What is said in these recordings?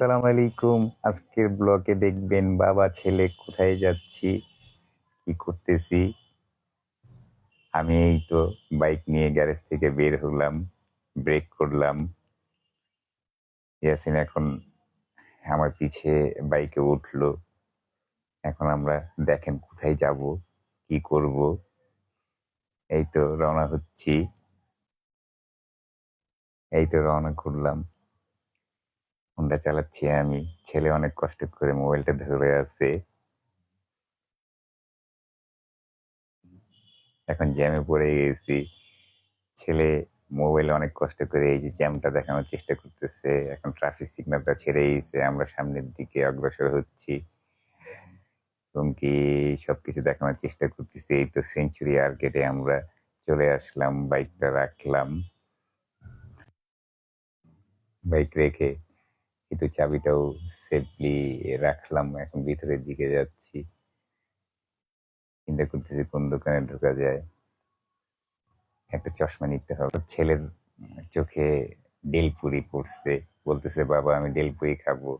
আসসালামু আলাইকুম। আজকের ব্লগে দেখবেন বাবা ছেলে কোথায় যাচ্ছি, কি করতেছি। আমি এই তো বাইক নিয়ে গ্যারেজ থেকে বের হলাম, ব্রেক করলাম। ইয়াসিন এখন আমার পিছে বাইকে উঠল। এখন আমরা দেখেন কোথায় যাব, কি করব। এই তো রওনা হচ্ছি। এই তো রওনা করলাম। হোন্ডা চালাচ্ছি আমি। ছেলে অনেক কষ্ট করে মোবাইলটা ধরে আছে। এখন জ্যামে পড়ে গেছি। ছেলে মোবাইল অনেক কষ্ট করে এই যে জ্যামটা দেখানোর চেষ্টা করতেছে। এখন ট্রাফিক সিগন্যালটা ছেড়ে গেছে আমরা সামনের দিকে অগ্রসর হচ্ছি। এবং কি সবকিছু দেখানোর চেষ্টা করতেছি। এই তো সেঞ্চুরি আর আর্কেটে আমরা চলে আসলাম। বাইকটা রাখলাম। বাইক রেখে কিন্তু চাবিটাও সেফলি রাখলাম, এখন ভিতরের দিকে যাচ্ছি। চিন্তা করতেছি কোন দোকানে ঢোকা যায়। একটা চশমা নিতে হবে। ছেলের চোখে ডেলপুরি পড়ছে। বলতেছে, বাবা, আমি ডেলপুরি খাব।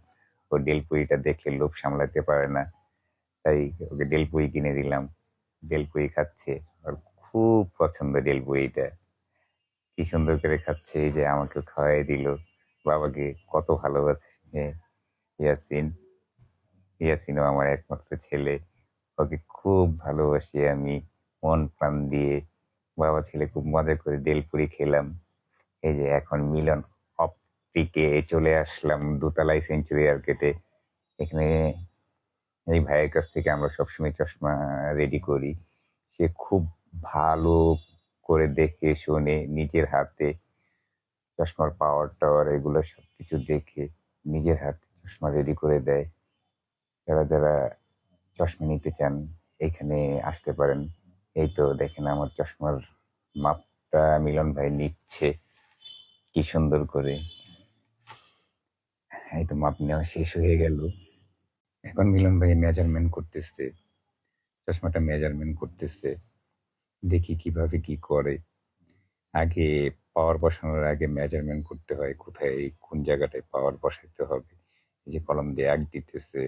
ও ডেলপুরিটা দেখলে লোভ সামলাতে পারে না। তাই ওকে ডেলপুরি কিনে দিলাম। ডেলপুরি খাচ্ছে। আর খুব পছন্দ ডেলপুরিটা। কি সুন্দর করে খাচ্ছে, এই যে আমাকে খাওয়াই দিল। বাবাকে কত ভালোবাসে ইয়াসিন, ইয়াসিনও আমার একমাত্র ছেলে। ওকে খুব ভালোবাসি আমি, মন প্রাণ দিয়ে। বাবা ছেলে খুব মজা করে ডেলপুরি খেলাম। এই যে এখন মিলন অফ অপটিকে চলে আসলাম দোতলায় সেঞ্চুরি মার্কেটে। এখানে এই ভাইয়ের কাছ থেকে আমরা সবসময় চশমা রেডি করি। সে খুব ভালো করে দেখে, শুনে নিজের হাতে চশমার পাওয়ার টাওয়ার এগুলো সব কিছু দেখে নিজের হাতে চশমা রেডি করে দেয়। যারা যারা চশমা নিতে চান, এখানে আসতে পারেন। এই তো দেখেন আমার চশমার মাপটা মিলন ভাই নিচ্ছে। কি সুন্দর করে। এই তো মাপ নেওয়া শেষ হয়ে গেল। এখন মিলন ভাই মেজারমেন্ট করতেছে। চশমাটা মেজারমেন্ট করতেছে। দেখি কীভাবে কি করে। আগে পাওয়ার বসানোর আগে মেজারমেন্ট করতে হয়, কোথায় এই কোন জায়গাটায় পাওয়ার বসাইতে হবে। যে কলম দিয়ে এক দিতেছে,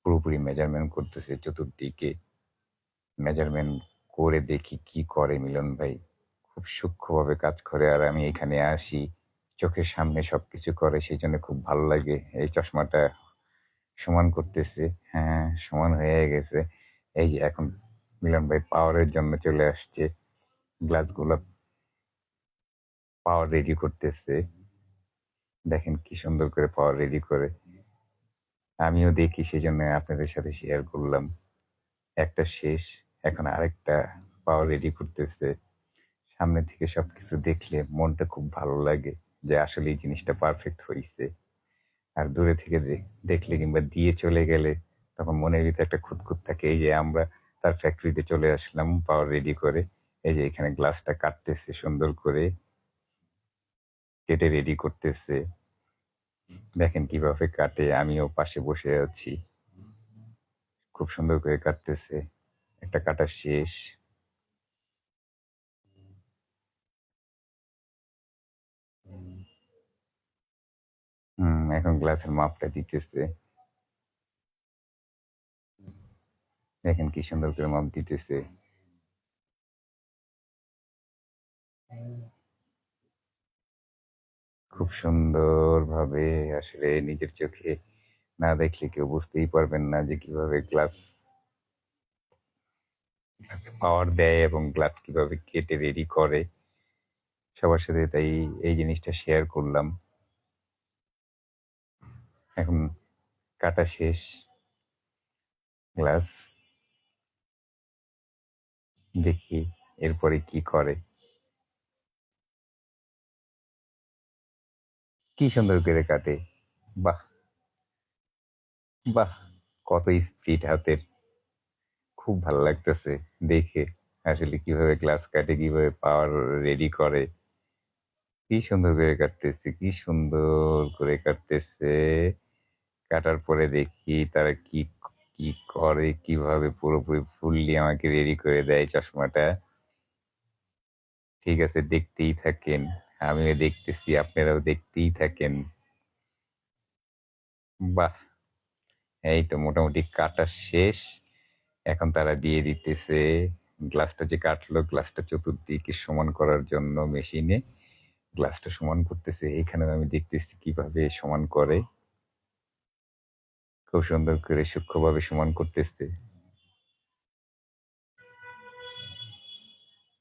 পুরোপুরি মেজারমেন্ট করতেছে চতুর্দিকে। মেজারমেন্ট করে দেখি কি করে মিলন ভাই। খুব সূক্ষ্মভাবে কাজ করে আর আমি এখানে আসি, চোখের সামনে সব কিছু করে, সেই জন্য খুব ভালো লাগে। এই চশমাটা সমান করতেছে হ্যাঁ সমান হয়ে গেছে। এই যে এখন মিলন ভাই পাওয়ারের জন্য চলে আসছে গ্লাসগুলো পাওয়ার রেডি করতেছে। দেখেন কি সুন্দর করে পাওয়ার রেডি করে। আমিও দেখি সেই জন্য আপনাদের সাথে শেয়ার করলাম। একটা শেষ এখন আরেকটা পাওয়ার রেডি করতেছে। সামনে থেকে সবকিছু দেখলে মনটা খুব ভালো লাগে যে আসলে এই জিনিসটা পারফেক্ট হয়েছে আর দূরে থেকে দেখলে কিংবা দিয়ে চলে গেলে তখন মনের ভিতরে একটা খুঁতখুত থাকে। এই যে আমরা তার ফ্যাক্টরিতে চলে আসলাম পাওয়ার রেডি করে। এই যে এখানে গ্লাসটা কাটতেছে সুন্দর করে। কেটে রেডি করতেছে। দেখেন কীভাবে কাটে, আমিও পাশে বসে আছি। খুব সুন্দর করে কাটতেছে। একটা কাটা শেষ। হুম, এখন গ্লাসের মাপটা দিতেছে। দেখেন কি সুন্দর করে মাপ দিতেছে। খুব সুন্দরভাবে আসলে নিজের চোখে না দেখলে কেউ বুঝতেই পারবেন না যে কীভাবে গ্লাস পাওয়ার দেয় এবং গ্লাস কীভাবে কেটে রেডি করে। সবার সাথে তাই এই জিনিসটা শেয়ার করলাম। এখন কাটা শেষ। গ্লাস দেখি এরপরে কি করে। কি সুন্দর করে কাটে। বাহ। বাহ, কত স্পিড হাতের। খুব ভালো লাগতেছে দেখে। আসলে কীভাবে গ্লাস কাটে, কীভাবে পাওয়ার রেডি করে। কি সুন্দর করে কাটতেছে, কি সুন্দর করে কাটতেছে। কাটার পরে দেখি তারা কি কি করে, কীভাবে পুরোপুরি ফুললি আমাকে রেডি করে দেয় চশমাটা। ঠিক আছে, দেখতেই থাকেন। আমিও দেখতেছি, আপনারাও দেখতেই থাকেন। বাহ! এই তো মোটামুটি কাটা শেষ। এখন তারা দিয়ে দিতেছে গ্লাসটা যে কাটলো, গ্লাসটা চতুর্দিকে সমান করার জন্য মেশিনে। গ্লাসটা সমান করতেছে এখানে আমি দেখতেছি কীভাবে সমান করে। খুব সুন্দর করে সূক্ষ্মভাবে সমান করতেছে।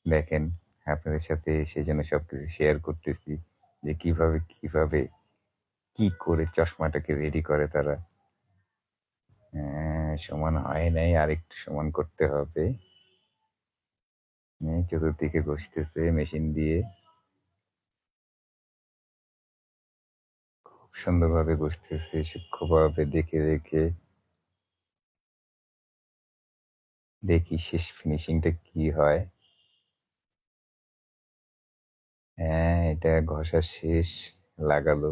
দেখেন আপনাদের সাথে সেই জন্য সবকিছু শেয়ার করতেছি যে কীভাবে কীভাবে কি করে চশমাটাকে রেডি করে তারা। হ্যাঁ, সমান হয় নাই আরেকটু সমান করতে হবে। চতুর্দিকে ঘষতেছে মেশিন দিয়ে। খুব সুন্দরভাবে ঘষতেছে সূক্ষ্মভাবে দেখে দেখে। দেখি শেষ ফিনিশিংটা কি হয়। হ্যাঁ এটা ঘষা শেষ, লাগালো।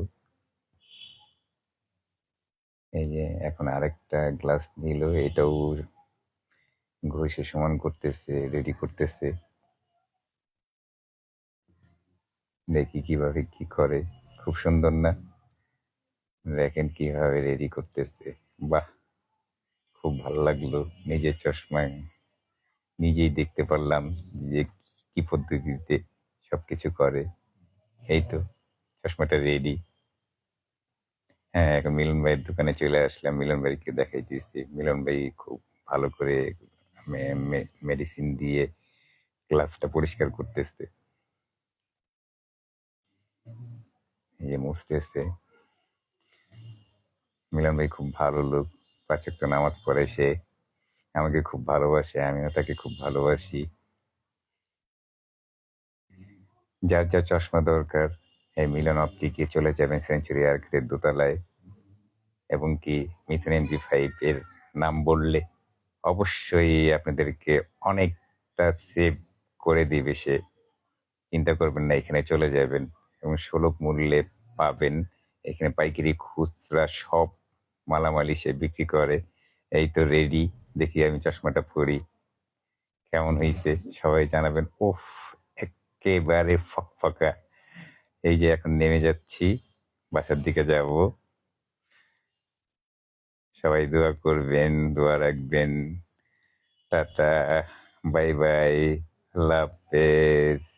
এই যে এখন আরেকটা গ্লাস নিল, এটাও ঘষে সমান করতেছে রেডি করতেছে। দেখি কীভাবে কি করে, খুব সুন্দর না? দেখেন কীভাবে রেডি করতেছে। বাহ! খুব ভালো লাগল নিজের চশমায়। নিজেই দেখতে পারলাম যে কি পদ্ধতিতে সবকিছু করে। এই তো, চশমাটা রেডি হ্যাঁ এখন মিলন ভাইয়ের দোকানে চলে আসলাম। মিলন ভাইকে দেখাইতেছি। মিলন ভাই খুব ভালো করে মেডিসিন দিয়ে গ্লাসটা পরিষ্কার করতেছে। এই যে মুছতেছে। মিলন ভাই খুব ভালো লোক। পাঁচক্ত নামাজ পড়ে সে। আমাকে খুব ভালোবাসে, আমিও তাকে খুব ভালোবাসি। যার যা চশমা দরকার, এই মিলন অপটিকে চলে যাবেন সেঞ্চুরি আর্কেটের দোতলায়? এবং কি মিথুন এমজি ফাইভ এর নাম বললে অবশ্যই আপনাদেরকে অনেকটা সেভ করে দিবে সে। চিন্তা করবেন না, এখানে চলে যাবেন এবং সুলভ মূল্যে পাবেন। এখানে পাইকারি খুচরা সব মালামালি সে বিক্রি করে। এই তো রেডি দেখি আমি চশমাটা পরি। কেমন হয়েছে সবাই জানাবেন ওফ একেবারে ফকফকা এই যে এখন নেমে যাচ্ছি, বাসার দিকে যাব। সবাই দোয়া করবেন, দোয়া রাখবেন। টাটা, বাই বাই, আল্লাহ হাফেজ।